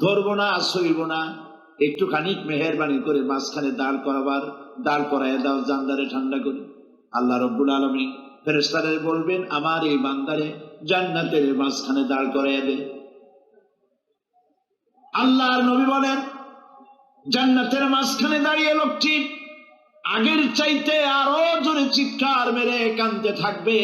ধরবো না সইব না। একটুখানি মেহরবানি করে মাঝখানে দাঁড় করাবার, দাঁড় করায় দাও জান্দারে ঠান্ডা করে। আল্লাহ রব্বুল আলমী ফেরেস্তারে বলবেন, আমার এই বান্দারে জান্নাতের মাঝখানে দাঁড় করাইয়া দে। আল্লাহর নবী বলেন, জান্নাতের মাঝখানে দাঁড়িয়ে লোকটি আগের চাইতে আরও জোরে চিৎকার মেরে কানতে থাকবে।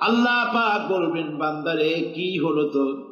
আল্লাহ পাক বলবেন, বান্দারে, কি হলো তো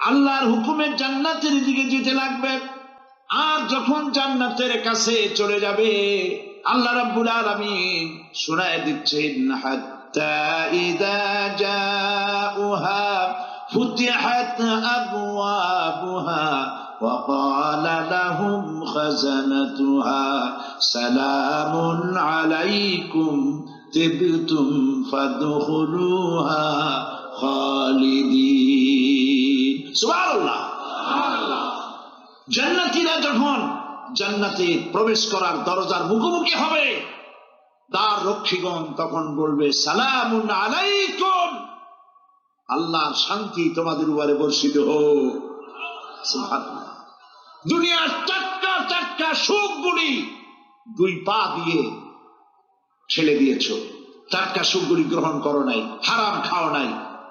আল্লাহর হুকুমের জান্নাতের দিকে যেতে লাগবে আর যখন জান্নাতের কাছে চলে যাবে আল্লাহ রাব্বুল আলামিন শোনায় দিচ্ছেন হাত্তা ইদা জাউহা ফুতিহাত আবওয়াবুহা وقال لهم خزنتها سلام عليكم تبتم فادخلوها خالدين জান্নাতিরা যখন জান্নাতে প্রবেশ করার দরজার মুখোমুখি হবে, তার রক্ষীগণ তখন বলবে সালাম আলাইকুম। আল্লাহ শান্তি তোমাদের উপরে বর্ষিত হোক। দুনিয়ার চারটা চারটা সুখগুলি দুই পা দিয়ে ছেড়ে দিয়েছ। চারটা সুখগুলি গ্রহণ করো নাই, হারাম খাও নাই।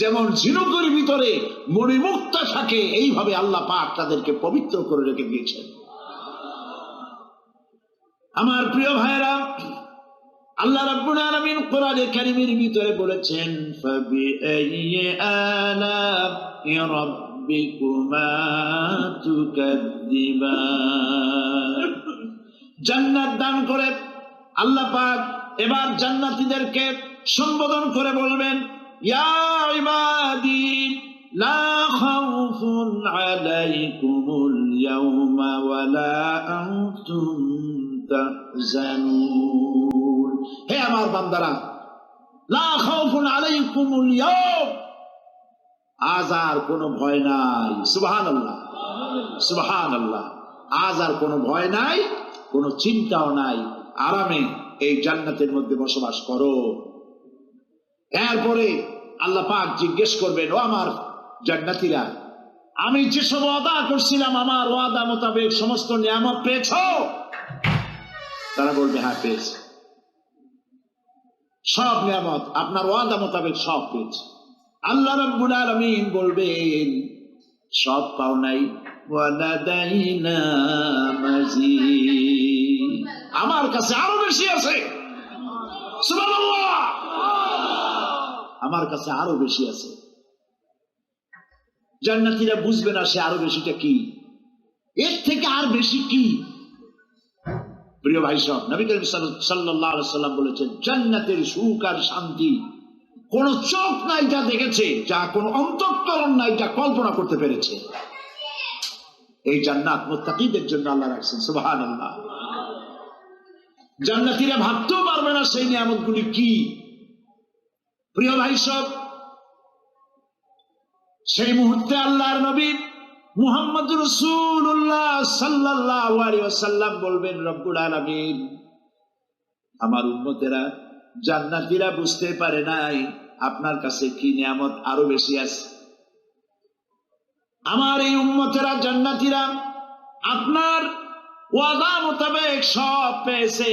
যেমন ঝিনুকের ভিতরে মণিমুক্তা থাকে, এইভাবে আল্লাহ পাক তাদেরকে পবিত্র করে রেখে দিয়েছেন। আমার প্রিয় ভাইরা আল্লাহ রাব্বুল আলামিন কোরআনে কারীমের ভিতরে বলেছেন আলা'i রাব্বিকুমা তুকাদ্দিবান। জান্নাত দান করে আল্লাহ পাক এবার জান্নাতীদেরকে সম্বোধন করে বলবেন লা খাউফুন আলাইকুমুল ইয়াওমা ওয়ালা আনতুম তাহজানুন হে আমার বান্দারা লা খাউফুন আলাইকুমুল ইয়াওম আজ আর কোনো ভয় নাই। সুবহানাল্লাহ। সুবহানাল্লাহ। আজ আর কোনো ভয় নাই, কোনো চিন্তাও নাই। আরামে এই জান্নাতের মধ্যে বসবাস করো। এরপরে আল্লাহ পাক জিজ্ঞেস করবেন, ও আমার জান্নাতিরা, আমি যেসব ওয়াদা করছিলাম, আমার ওয়াদা মোতাবেক সমস্ত নিয়ামত পেয়েছ? তারা বলবে হ্যাঁ পেয়েছে। সব নিয়ামত, আপনার ওয়াদা মোতাবেক সব পেয়েছে। আল্লাহ রব্বুল আলমিন বলবেন, সব পাও নাই। আমার কাছে আরও বেশি আছে। সুবহানাল্লাহ। আমার কাছে আরও বেশি আছে। জান্নাতীরা বুঝবে না সে আরও বেশিটা কি। এর থেকে আর বেশি কি? প্রিয় ভাই সব, নবী করিম আলাইহি সাল্লাম বলেছেন, জান্নাতের সুখ আর শান্তি কোন চোখ নাই যা দেখেছে, যা কোন অন্তঃকরণ নাই যা কল্পনা করতে পেরেছে। এই জান্নাত মুত্তাকিদের জন্য আল্লাহ রাখছেন, সুবহানাল্লাহ। জান্নাতীরা ভাবতেও পারবে না সেই নিয়ামতগুলি কি। প্রিয় ভাই সব, সেই মুহূর্তে আল্লাহর নবী মুহাম্মদ রসুল্লাহ আলাইহি বলবেন, রব্বুল আলামিন, আমার উম্মতেরা জান্নাতীরা বুঝতে পারে নাই আপনার কাছে কি নিয়ামত আরও বেশি আছে। আমার এই উন্মতেরা জান্নাতীরা আপনার ওয়াদা মোতাবেক সব পেয়েছে।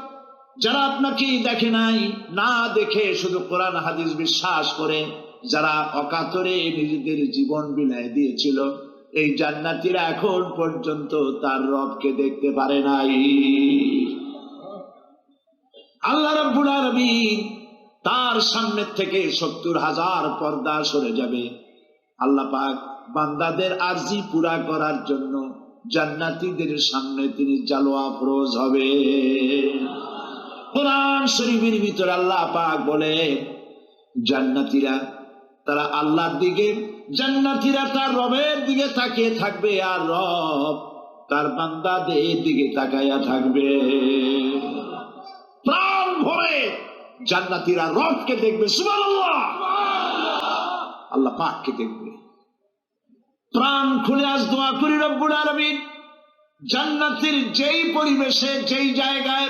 যারা আপনাকে দেখে নাই, না দেখে শুধু কোরআন হাদিস বিশ্বাস করে, যারা অকাতরে নিজেদের জীবন বিলায় দিয়েছিল, এই জান্নাতিরা এখন পর্যন্ত তার রবকে দেখতে পারে নাই। আল্লাহ রাব্বুল আলামিন তার সামনে থেকে সত্তর হাজার পর্দা সরে যাবে। আল্লাহ পাক বান্দাদের আরজি পুরা করার জন্য জান্নাতীদের সামনে তিনি জালোয়া ফরোজ হবে। কোরআন শরীফের ভিতরে আল্লাহ পাক বলে, জান্নাতীরা তারা আল্লাহর দিকে, জান্নাতীরা তার রবের দিকে তাকিয়ে থাকবে, আর রব তার বান্দাদের দিকে তাকাইয়া থাকবে। প্রাণ ভরে জান্নাতীরা রবকে দেখবে, সুবহানাল্লাহ। আল্লাহ পাককে দেখবে। প্রাণ খুলে আজ দোয়া করি রব্বুল আলমিন। জান্নাতের যেই পরিবেশে, যেই জায়গায়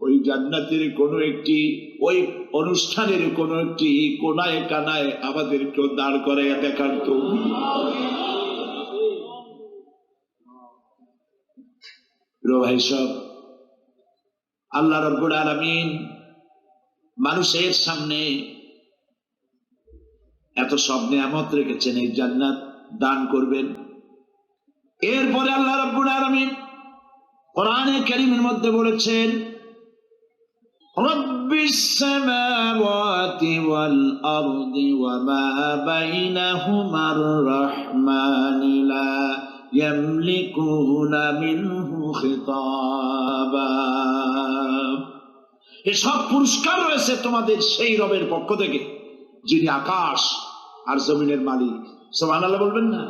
ওই জান্নাতের কোন একটি, ওই অনুষ্ঠানের কোন একটি কোনায় কানায় আমাদেরকেও দাঁড় করাইয়া দেখার তো। ভাই সব। আল্লাহ রব্বুল আলমিন মানুষের সামনে এত সব নিয়ামত রেখেছেন, এই জান্নাত দান করবেন। এরপরে আল্লাহ রব্বুল আলমিন কোরআনে কারিমের মধ্যে বলেছেন رب السماوات والأرض وما بينهما الرحمن لا يملكون منه خطابا এসব পুরস্কার রয়েছে তোমাদের সেই রবের পক্ষ থেকে যিনি আকাশ আর জমিনের মালিক সোমান আল্লাহ বলবেন না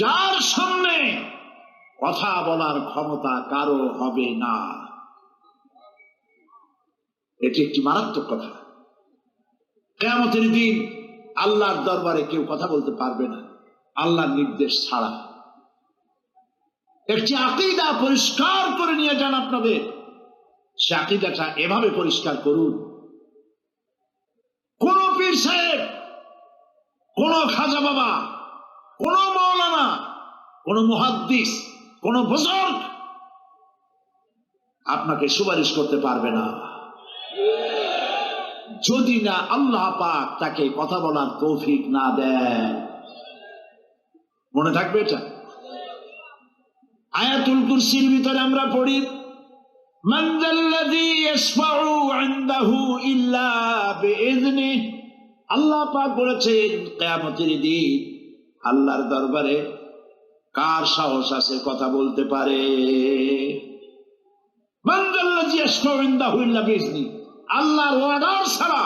যার সামনে কথা বলার ক্ষমতা কারো হবে না এটি একটি মারাত্মক কথা। কেমতের দিন আল্লাহর দরবারে কেউ কথা বলতে পারবে না। আল্লাহর নির্দেশ ছাড়া। একটি আকিদা পরিষ্কার করে নিয়ে যান আপনাদের। সে আকিদাটা এভাবে পরিষ্কার করুন। কোন পীর সাহেব, কোন খাজা বাবা, কোন মৌলানা কোন মুহাদ্দিস, কোন বুজুর্গ আপনাকে সুপারিশ করতে পারবে না। যদি না আল্লাহ পাক তাকে কথা বলার তৌফিক না দেন। মনে থাকবে এটা? আয়াতুল কুরসির ভিতরে আমরা পড়ি আল্লাহ পাক বলেছেন দিন আল্লাহর দরবারে কার সাহস আছে কথা বলতে পারে? মান্দাল্লাহ জিজ্ঞেস আল্লাহর ওয়াদার ছাড়া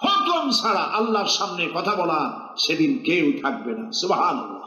হকম ছাড়া আল্লাহর সামনে কথা বলা সেদিন কেউ থাকবে না। সুবহানাল্লাহ।